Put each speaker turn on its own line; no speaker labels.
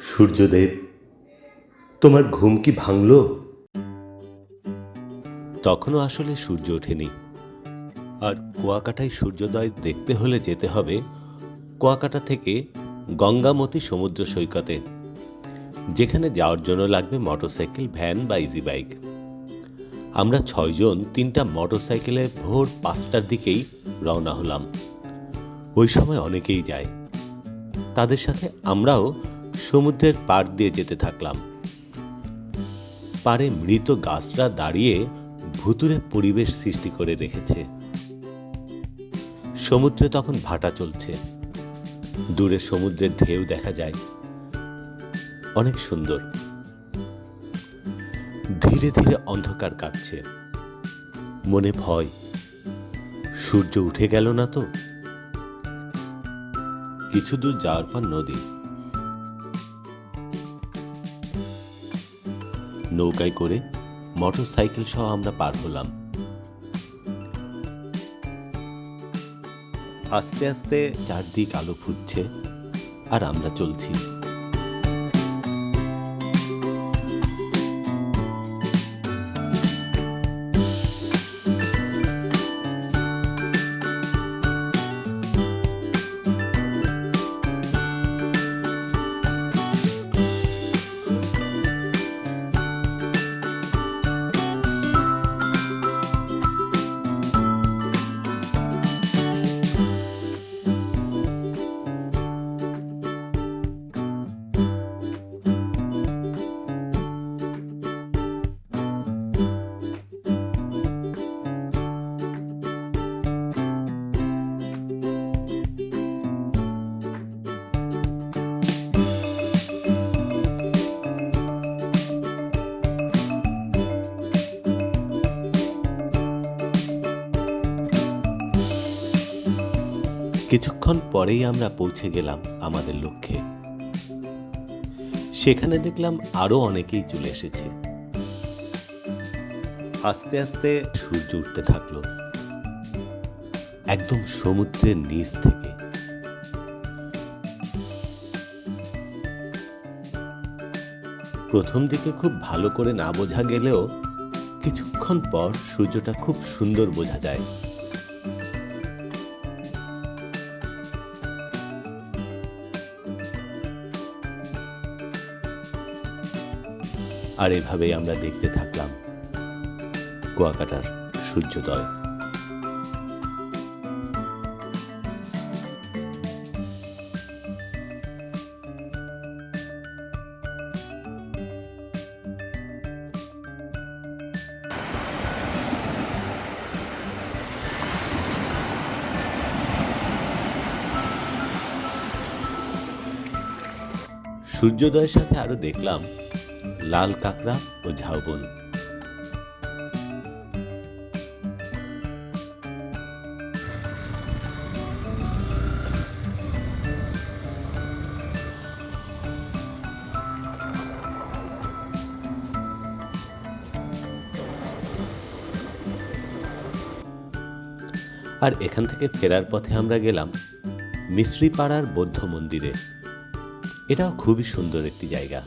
সূর্যদেব, তোমার ঘুম কি ভাঙলো?
তখনও আসলে সূর্য ওঠেনি। আর কুয়াকাটায় সূর্যোদয় দেখতে হলে যেতে হবে কুয়াকাটা থেকে গঙ্গামতি সমুদ্র সৈকতে, যেখানে যাওয়ার জন্য লাগবে মোটরসাইকেল, ভ্যান বা ইজি বাইক আমরা ছয়জন তিনটা মোটরসাইকেলে ভোর পাঁচটার দিকেই রওনা হলাম। ওই সময় অনেকেই যায়। তাদের সাথে আমরাও সমুদ্রের পাড় দিয়ে যেতে থাকলাম। পাড়ে মৃত গাছরা দাঁড়িয়ে ভুতুরে পরিবেশ সৃষ্টি করে রেখেছে। সমুদ্রে তখন ভাটা চলছে। দূরে সমুদ্রের ঢেউ দেখা যায়। অনেক সুন্দর। ধীরে ধীরে অন্ধকার কাটছে। মনে ভয়। সূর্য উঠে গেল না তো? কিছু দূর যাওয়ার পর নদী। নৌকায় করে মোটর সাইকেল সহ আমরা পার হলাম। আস্তে আস্তে চারদিক আলো ফুটছে আর আমরা চলছি। কিছুক্ষণ পরেই আমরা পৌঁছে গেলাম আমাদের লক্ষ্যে। সেখানে দেখলাম আরও অনেকেই চলে এসেছে। আস্তে আস্তে সূর্য উঠতে থাকল। একদম সমুদ্রের নিচ থেকে। প্রথম দিকে খুব ভালো করে না বোঝা গেলেও কিছুক্ষণ পর সূর্যটা খুব সুন্দর বোঝা যায়। আর এভাবেই আমরা দেখতে থাকলাম কুয়াকাটার সূর্যোদয়। সূর্যোদয়ের সাথে আরও দেখলাম লাল কাঁকড়া ও ঝাউবন। আর এখান থেকে ফেরার পথে আমরা গেলাম মিশ্রিপাড়ার বৌদ্ধ মন্দিরে। এটাও খুবই সুন্দর একটি জায়গা।